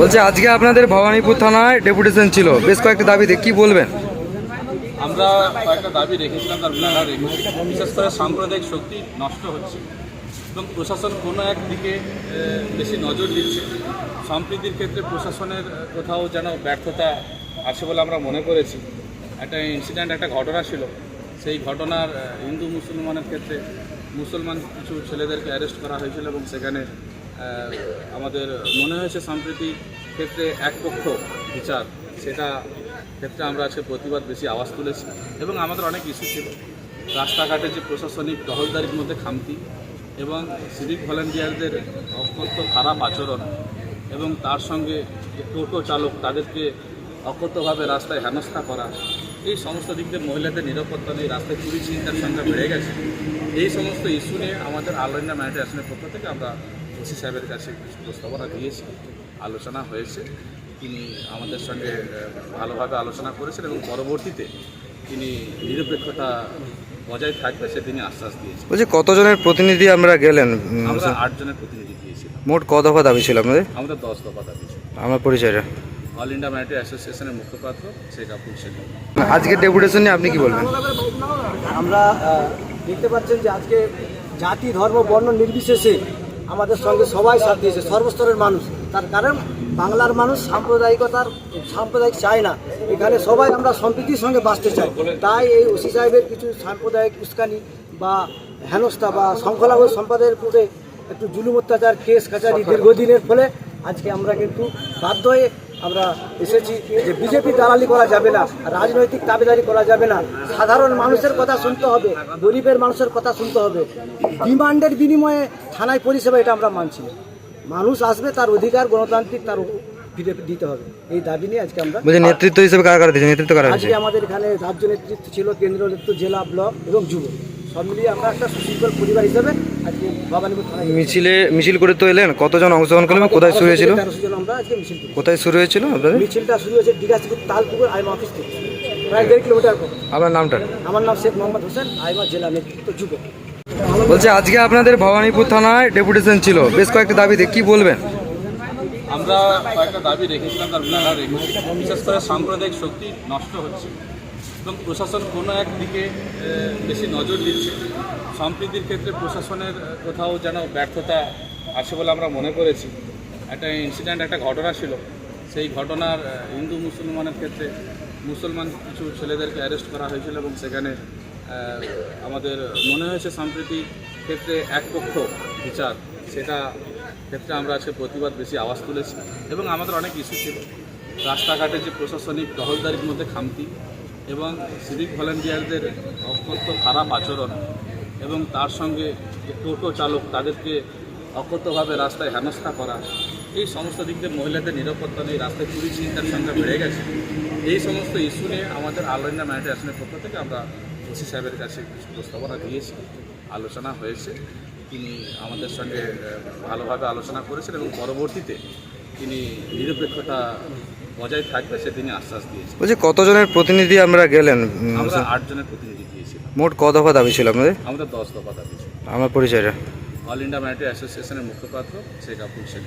বলছে, আজকে আপনাদের ভবানীপুর থানায় ডেপুটেশন ছিল। বেশ কয়েকটি দাবিতে কি বলবেন? আমরা কয়েকটা দাবি রেখেছিলাম, তার রেখেছি বিশেষ করে সাম্প্রদায়িক শক্তি নষ্ট হচ্ছে। এবং প্রশাসন কোনো এক দিকে বেশি নজর দিচ্ছে সম্প্রীতির ক্ষেত্রে প্রশাসনের কোথাও যেন ব্যর্থতা আছে বলে আমরা মনে করেছি। একটা ইনসিডেন্ট একটা ঘটনা ছিল। সেই ঘটনার হিন্দু মুসলমানের ক্ষেত্রে মুসলমান কিছু ছেলেদেরকে অ্যারেস্ট করা হয়েছিল এবং সেখানে আমাদের মনে হয়েছে সাম্প্রতিক ক্ষেত্রে একপক্ষ বিচার, সেটা ক্ষেত্রে আমরা আজকে প্রতিবাদ বেশি আওয়াজ তুলেছি। এবং আমাদের অনেক ইস্যু ছিল। রাস্তাঘাটে যে প্রশাসনিক টহলদারির মধ্যে খামতি এবং সিভিক ভলেন্টিয়ারদের অত্যন্ত খারাপ আচরণ এবং তার সঙ্গে টোটো চালক তাদেরকে অকথ্যভাবে রাস্তায় হেনস্থা করা, এই সমস্ত দিক দিয়ে মহিলাদের নিরাপত্তা নেই রাস্তায় চুরি চিন্তার সংখ্যা বেড়ে গেছে। এই সমস্ত ইস্যু নিয়ে আমাদের আল ইন্ডিয়া ম্যানিটেশনের পক্ষ থেকে আমরা ওসি সাহেবের কাছে কিছু প্রস্তাবনা দিয়েছি আলোচনা হয়েছে। তিনি আমাদের সঙ্গে ভালোভাবে আলোচনা করেছেন এবং পরবর্তীতে তিনি নিরপেক্ষতা বজায় থাকবে সে তিনি আশ্বাস দিয়েছেন। বলছি কতজনের প্রতিনিধি আমরা গেলেন? আমরা আটজনের প্রতিনিধি দিয়েছিলাম। মোট ক দফা দাবি ছিল আপনাদের? আমাদের দশ দফা দাবি ছিল। আমার পরিচয়টা অল ইন্ডিয়া অ্যাসোসিয়েশনের মুখপাত্র শেখ আব্দুল শেখ আজকে ডেপুটেশন নিয়ে আপনি কি বলবেন? আমরা দেখতে পাচ্ছেন যে আজকে জাতি ধর্ম বর্ণ নির্বিশেষে আমাদের সঙ্গে সবাই সাথ দিয়েছে, সর্বস্তরের মানুষ। তার কারণ বাংলার মানুষ সাম্প্রদায়িকতার, সাম্প্রদায়িক চায় না। এখানে সবাই আমরা সম্প্রীতির সঙ্গে বাঁচতে চাই। তাই এই ওসি সাহেবের কিছু সাম্প্রদায়িক উস্কানি বা হেনস্থা বা সংখ্যালঘু সম্প্রদায়ের উপরে একটু জুলুম অত্যাচার, কেস কাচারি দীর্ঘদিনের ফলে আজকে আমরা কিন্তু বাধ্য হয়ে আমরা এসেছি যে বিজেপি দালালি করা যাবে না রাজনৈতিক দাবিদারি করা যাবে না। সাধারণ মানুষের কথা শুনতে হবে গরিবের মানুষের কথা শুনতে হবে। ডিমান্ডের বিনিময়ে থানায় পরিষেবা এটা আমরা মানছি মানুষ আসবে তার অধিকার গণতান্ত্রিক তার ফিরে দিতে হবে। এই দাবি নিয়ে আজকে আমরা নেতৃত্ব হিসেবে কারা কারা দিয়েছে? নেতৃত্ব কারা আজকে আমাদের এখানে রাজ্য নেতৃত্ব ছিল কেন্দ্রীয় নেতৃত্ব জেলা ব্লক এবং যুব। সব মিলিয়ে আমরা একটা সুশৃঙ্খল পরিবার হিসেবে আজকে ভবানীপুর থানায় মিছিলে মিছিল করে তো এলেন। কতজন অংশগ্রহণ করলেন? কোথায় শুরু হয়েছিল? আমরা আজকে মিছিল কোথায় শুরু হয়েছিল আপনাদের? মিছিলটা শুরু হয়েছে তালপুকুর আইমা অফিস থেকে। প্রায় দেড় কিলোমিটার আপনার নামটা? আমার নাম শেখ মোহাম্মদ হোসেন আইমা জেলা নেতৃত্ব যুব। বলছে আজকে আপনাদের ভবানীপুর থানায় ডেপুটেশন ছিল। বেশ কয়েকটা দাবিতে কি বলবেন? আমরা কয়েকটা দাবি রেখেছিলাম তার রেখেছি বিশেষ করে সাম্প্রদায়িক শক্তি নষ্ট হচ্ছে। এবং প্রশাসন কোনো একদিকে বেশি নজর দিচ্ছে সম্প্রীতির ক্ষেত্রে প্রশাসনের কোথাও যেন ব্যর্থতা আছে বলে আমরা মনে করেছি। একটা ইনসিডেন্ট একটা ঘটনা ছিল। সেই ঘটনার হিন্দু মুসলমানের ক্ষেত্রে মুসলমান কিছু ছেলেদেরকে অ্যারেস্ট করা হয়েছিল এবং সেখানে আমাদের মনে হয়েছে সম্প্রীতি ক্ষেত্রে একপক্ষ বিচার। সেটা ক্ষেত্রে আমরা আজকে প্রতিবাদ বেশি আওয়াজ তুলেছি। এবং আমাদের অনেক ইস্যু ছিল। রাস্তাঘাটে যে প্রশাসনিক টহলদারির মধ্যে খামতি এবং সিভিক ভলেন্টিয়ারদের অত্যন্ত খারাপ আচরণ এবং তার সঙ্গে টোটো চালক তাদেরকে অকথ্যভাবে রাস্তায় হেনস্থা করা, এই সমস্ত দিক দিয়ে মহিলাদের নিরাপত্তা নেই রাস্তায় চুরি চিন্তার সংখ্যা বেড়ে গেছে। এই সমস্ত ইস্যু নিয়ে আমাদের আল ইন্ডিয়া ম্যানিটেশনের পক্ষ থেকে আমরা ওসি সাহেবের কাছে কিছু প্রস্তাবনা দিয়েছি, আলোচনা হয়েছে। তিনি আমাদের সঙ্গে ভালোভাবে আলোচনা করেছেন এবং পরবর্তীতে তিনি নিরপেক্ষতা বজায় থাকবে সে তিনি আশ্বাস দিয়েছে। বলছি কতজনের প্রতিনিধি আমরা গেলেন? আমরা আটজনের প্রতিনিধি দিয়েছিলাম মোট ক দফা দাবি ছিল আমাদের আমাদের দশ দফা দাবি ছিল। আমার পরিচয়টা অল ইন্ডিয়া ম্যারিটারি অ্যাসোসিয়েশনের মুখপাত্র শেখ আব্দুল শেখ